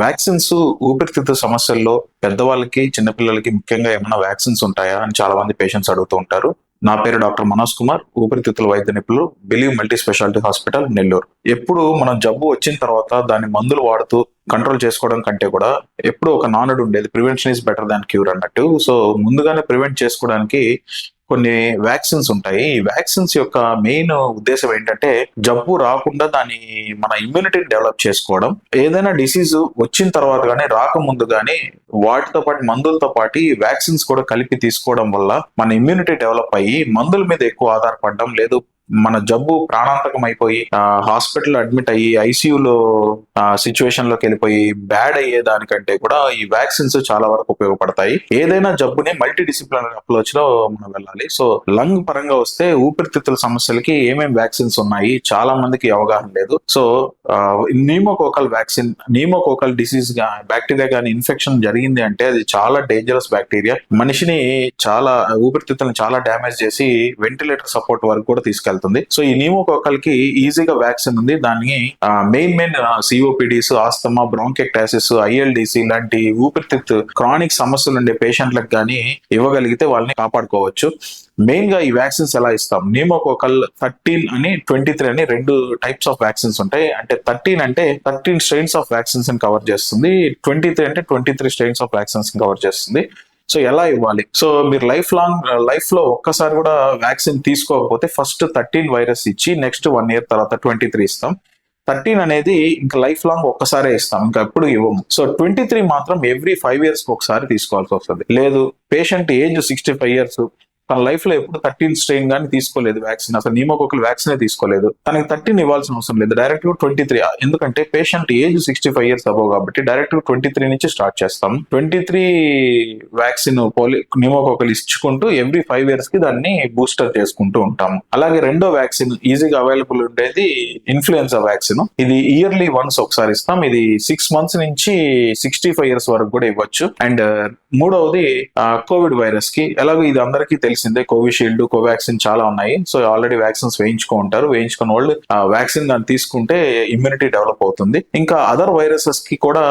Vaccines ఊపిరితిత్తు సమస్యల్లో పెద్దవాళ్ళకి చిన్నపిల్లలకి ముఖ్యంగా ఏమైనా వ్యాక్సిన్స్ ఉంటాయా అని చాలా మంది పేషెంట్స్ అడుగుతూ ఉంటారు. నా పేరు డాక్టర్ మనోజ్ కుమార్. ఊపిరితిత్తుల వైద్య నిపుణులు believe multi speciality hospital Nellore. ఎప్పుడు మనం జబ్బు వచ్చిన తర్వాత దాని మందులు వాడుతూ కంట్రోల్ చేసుకోవడం కంటే కూడా ఎప్పుడు ఒక నానుడు ఉండేది. Prevention is better than cure అన్నట్టు. సో ముందుగానే ప్రివెంట్ చేసుకోవడానికి కొన్ని వ్యాక్సిన్స్ ఉంటాయి. ఈ వ్యాక్సిన్స్ యొక్క మెయిన్ ఉద్దేశం ఏంటంటే జబ్బు రాకుండా దాని మన ఇమ్యూనిటీని డెవలప్ చేసుకోవడం. ఏదైనా డిసీజ్ వచ్చిన తర్వాత కానీ రాకముందు కానీ వాటితో పాటు మందులతో పాటు ఈ వ్యాక్సిన్స్ కూడా కలిపి తీసుకోవడం వల్ల మన ఇమ్యూనిటీ డెవలప్ అయ్యి మందుల మీద ఎక్కువ ఆధారపడడం లేదు మన జబ్బు ప్రాణాంతకం అయిపోయి హాస్పిటల్ అడ్మిట్ అయ్యి ఐసీయూలో సిచ్యువేషన్లోకి వెళ్ళిపోయి బ్యాడ్ అయ్యే దానికంటే కూడా ఈ వ్యాక్సిన్స్ చాలా వరకు ఉపయోగపడతాయి. ఏదైనా జబ్బుని మల్టీ డిసిప్లినరీ అప్రోచ్లో మనం వెళ్ళాలి. సో లంగ్ పరంగా వస్తే ఊపిరితిత్తుల సమస్యలకి ఏమేమి వ్యాక్సిన్స్ ఉన్నాయి చాలా మందికి అవగాహన లేదు. సో నీమోకోకల్ వ్యాక్సిన్ నీమోకోకల్ డిసీజ్గా బ్యాక్టీరియా కానీ ఇన్ఫెక్షన్ జరిగింది అంటే అది చాలా డేంజరస్ బ్యాక్టీరియా. మనిషిని చాలా ఊపిరితిత్తులను చాలా డ్యామేజ్ చేసి వెంటిలేటర్ సపోర్ట్ వరకు కూడా తీసుకెళ్తుంది. సో ఈ నీమోకోకల్కి ఈజీగా వ్యాక్సిన్ ఉంది. దాన్ని main main COPDs asthma bronchiectasis ILDs ఇలాంటి ఊపిరితిత్తు క్రానిక్ సమస్యలు ఉండే పేషెంట్లకు కానీ ఇవ్వగలిగితే వాళ్ళని కాపాడుకోవచ్చు. మెయిన్గా ఈ వ్యాక్సిన్స్ ఎలా ఇస్తాం? నీమోకోకల్ థర్టీన్ అని ట్వంటీ త్రీ అని రెండు టైప్స్ ఆఫ్ వ్యాక్సిన్స్ ఉంటాయి. అంటే థర్టీన్ అంటే thirteen strains of vaccines cover చేస్తుంది. ట్వంటీ త్రీ అంటే twenty three strains of vaccines cover చేస్తుంది. సో ఎలా ఇవ్వాలి? సో మీరు లైఫ్ లాంగ్ లైఫ్లో ఒక్కసారి కూడా వ్యాక్సిన్ తీసుకోకపోతే ఫస్ట్ థర్టీన్ వైరస్ ఇచ్చి నెక్స్ట్ వన్ ఇయర్ తర్వాత ట్వంటీ త్రీ ఇస్తాం. థర్టీన్ అనేది ఇంకా లైఫ్ లాంగ్ ఒక్కసారే ఇస్తాం. ఇంకా ఎప్పుడు ఇవ్వము. సో ట్వంటీ త్రీ మాత్రం ఎవ్రీ ఫైవ్ ఇయర్స్కి ఒకసారి తీసుకోవాల్సి వస్తుంది. లేదు patient age sixty five years తన లైఫ్లో ఎప్పుడు థర్టీన్ స్ట్రెయిన్ కానీ తీసుకోలేదు వ్యాక్సిన్ అసలు నీమోకోకల్ వ్యాక్సిన్ తీసుకోలేదు. తనకి థర్టీన్ ఇవ్వాల్సిన అవసరం లేదు. డైరెక్ట్గా ట్వంటీ త్రీ ఎందుకంటే patient age sixty five years above కాబట్టి డైరెక్ట్గా ట్వంటీ త్రీ నుంచి స్టార్ట్ చేస్తాం. Twenty three vaccine poly pneumococcal ఇచ్చుకుంటూ ఎవ్రీ ఫైవ్ ఇయర్స్కి దాన్ని బూస్టర్ చేసుకుంటూ ఉంటాం. అలాగే రెండో వ్యాక్సిన్ ఈజీగా అవైలబుల్ ఉండేది ఇన్ఫ్లుయెన్సా వ్యాక్సిన్ ఇది ఇయర్లీ వన్స్ ఒకసారి ఇస్తాం. ఇది సిక్స్ మంత్స్ నుంచి సిక్స్టీ ఫైవ్ ఇయర్స్ వరకు కూడా ఇవ్వచ్చు. అండ్ మూడవది కోవిడ్ వైరస్కి ఎలాగో ఇది అందరికీ తెలిసిందే కోవిషీల్డ్ కోవాక్సిన్ చాలా ఉన్నాయి. సో ఆల్రెడీ వ్యాక్సిన్స్ వేయించుకో ఉంటారు. వేయించుకున్న వాళ్ళు వ్యాక్సిన్ కానీ తీసుకుంటే ఇమ్యూనిటీ డెవలప్ అవుతుంది. ఇంకా అదర్ వైరసెస్కి కూడా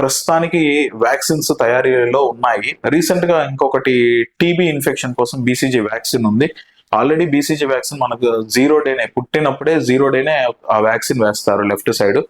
ప్రస్తుతానికి వ్యాక్సిన్స్ తయారీలో ఉన్నాయి. రీసెంట్గా ఇంకొకటి టీబీ ఇన్ఫెక్షన్ కోసం బీసీజీ వ్యాక్సిన్ ఉంది. ఆల్రెడీ బీసీజీ వ్యాక్సిన్ మనకు జీరో డేనే పుట్టినప్పుడే జీరో డేనే ఆ వ్యాక్సిన్ వేస్తారు లెఫ్ట్ సైడ్.